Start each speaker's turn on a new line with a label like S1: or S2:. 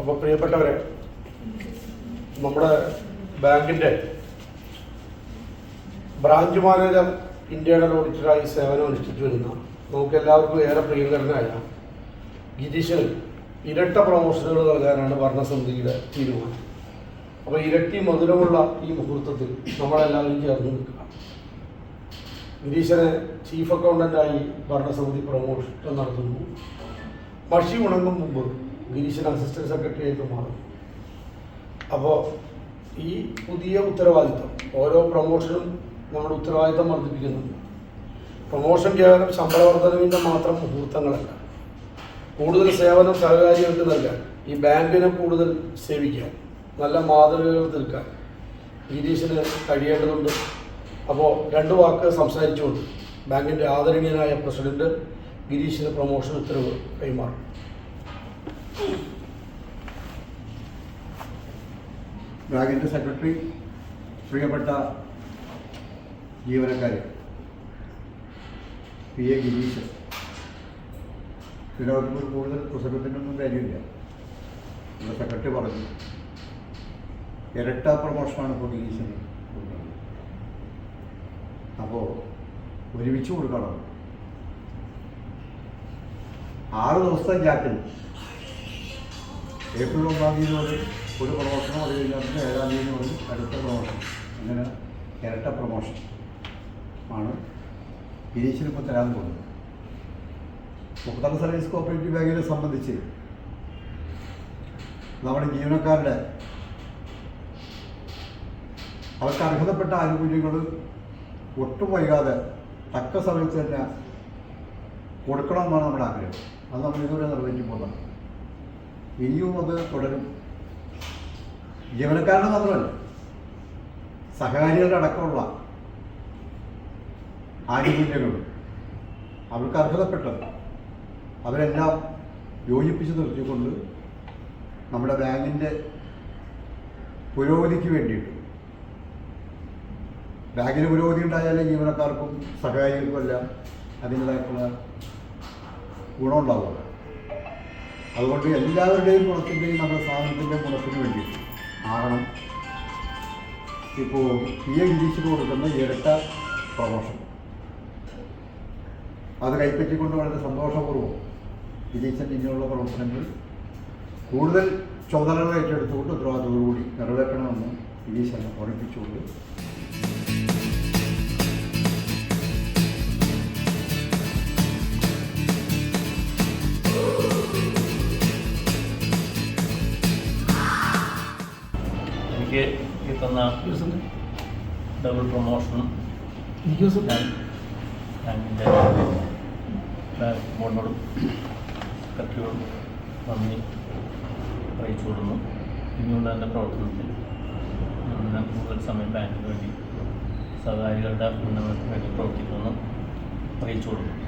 S1: അപ്പോൾ പ്രിയപ്പെട്ടവരെ നമ്മുടെ ബാങ്കിന്റെ ബ്രാഞ്ച് മാനേജർ ഇന്ത്യയുടെ ഓഡിറ്ററായി സേവനം അനുഷ്ഠിച്ചു വരുന്ന നമുക്ക് എല്ലാവർക്കും ഏറെ പ്രിയങ്കരനായ ഗിരീശന് ഇരട്ട പ്രൊമോഷനുകൾ നൽകാനാണ് ഭരണസമിതിയുടെ തീരുമാനം. അപ്പോൾ ഇരട്ടി മധുരമുള്ള ഈ മുഹൂർത്തത്തിൽ നമ്മളെല്ലാവരും ചേർന്ന് നിൽക്കുക. ഗിരീശനെ ചീഫ് അക്കൗണ്ടന്റായി ഭരണസമിതി പ്രൊമോഷൻ നടത്തുന്നു. മഷി ഉണങ്ങും മുമ്പ് ഗിരീശൻ അസിസ്റ്റന്റ് സെക്രട്ടറി ആയിട്ട് മാറും. അപ്പോൾ ഈ പുതിയ ഉത്തരവാദിത്തം ഓരോ പ്രൊമോഷനും നമ്മുടെ ഉത്തരവാദിത്തം വർദ്ധിപ്പിക്കുന്നുണ്ട്. പ്രൊമോഷൻ കേവലം ശമ്പള വർധനവിന്റെ മാത്രം മുഹൂർത്തങ്ങളല്ല. കൂടുതൽ സേവനം സഹകാരികൾക്ക് നൽകാൻ ഈ ബാങ്കിനെ കൂടുതൽ സേവിക്കാൻ നല്ല മാതൃകകൾ തീർക്കാൻ ഗിരീഷിന് കഴിയേണ്ടതുണ്ട്. അപ്പോൾ രണ്ട് വാക്ക് സംസാരിച്ചുകൊണ്ട് ബാങ്കിന്റെ ആദരണീയനായ പ്രസിഡന്റ് ഗിരീഷിന് പ്രൊമോഷൻ ഉത്തരവ് കൈമാറും.
S2: ബാങ്കിന്റെ സെക്രട്ടറി പ്രിയപ്പെട്ട ജീവനക്കാരെ പി എ ഗിരീഷ് ഇതിനകത്ത് കൂടുതൽ പുസ്തകത്തിനൊന്നും കാര്യമില്ല. നമ്മുടെ സെക്രട്ടറി പറഞ്ഞു ഇരട്ട പ്രമോഷനാണ് ഇപ്പോൾ ഗിരീഷിന് അപ്പോൾ ഒരുമിച്ച് കൊടുക്കണം. ആറ് ദിവസത്തെ ഗ്യാപ്പിൽ ഏപ്രിൽ ഒന്നാം തീയതി ഒരു പ്രമോഷനും അത് കഴിഞ്ഞാൽ ഏഴാം തീയതി മുതൽ അടുത്ത പ്രൊമോഷൻ അങ്ങനെ ഇരട്ട പ്രൊമോഷൻ ആണ് ഗിരീഷിന് ഇപ്പോൾ തരാൻ പോകുന്നത്. മുപ്പത്തറ സർവീസ് കോപ്പറേറ്റീവ് ബാങ്കിനെ സംബന്ധിച്ച് നമ്മുടെ ജീവനക്കാരുടെ അവർക്ക് അർഹതപ്പെട്ട ആനുകൂല്യങ്ങൾ ഒട്ടും വൈകാതെ തക്ക സമയത്ത് തന്നെ കൊടുക്കണമെന്നാണ് നമ്മുടെ ആഗ്രഹം. അത് നമ്മൾ ഇതുവരെ നിർവഹിക്കുമ്പോൾ പോകുന്നത് ഇനിയും അത് തുടരും. ജീവനക്കാരുടെ മാത്രമല്ല സഹകാരികളുടെ അടക്കമുള്ള ആനുകൂല്യങ്ങൾ അവർക്ക് അർഹതപ്പെട്ടത് അവരെല്ലാം യോജിപ്പിച്ച് നിർത്തിക്കൊണ്ട് നമ്മുടെ ബാങ്കിന്റെ പുരോഗതിക്ക് വേണ്ടിയിട്ട്. ബാങ്കിന് പുരോഗതി ഉണ്ടായാലേ ജീവനക്കാർക്കും സഹകാരികൾക്കും എല്ലാം അതിന്റെതായിട്ടുള്ള ഗുണമുണ്ടാവുക അതുകൊണ്ട് എല്ലാവരുടെയും ഗുണത്തിന്റെയും നമ്മുടെ സാധനത്തിന്റെ ഗുണത്തിന് വേണ്ടി. ആകണം ഇപ്പോൾ പി എ ഗിരീഷിന് കൊടുക്കുന്ന ഇരട്ട പ്രമോഷൻ. അത് കൈപ്പറ്റിക്കൊണ്ട് വളരെ സന്തോഷപൂർവം ഗിരീശൻ ഇങ്ങനെയുള്ള പ്രവർത്തനങ്ങൾ കൂടുതൽ ചുമതലകൾ ഏറ്റെടുത്തുകൊണ്ട് ഉത്തരവാദിത്തോടുകൂടി നിറവേറ്റണമെന്ന് ഗിരീശനെ ഓർമ്മിപ്പിച്ചുകൊണ്ട്
S3: എനിക്ക് ഈ തന്ന ഡബിൾ പ്രൊമോഷനും ഞാൻ ബാങ്കിന്റെ ബാങ്ക് ബോർഡിനോടും സെക്രട്ടറിയോടും നന്ദി അറിയിച്ചു കൊടുക്കുന്നു. ഇനിയുള്ള എന്റെ പ്രവർത്തനത്തിൽ ഞാൻ കൂടുതൽ സമയം ബാങ്കിന് വേണ്ടി സഹകാരികളുടെ ഉന്നമനത്തിന് വേണ്ടി പ്രവർത്തിക്കുമെന്ന് അറിയിച്ചു കൊടുക്കുന്നു.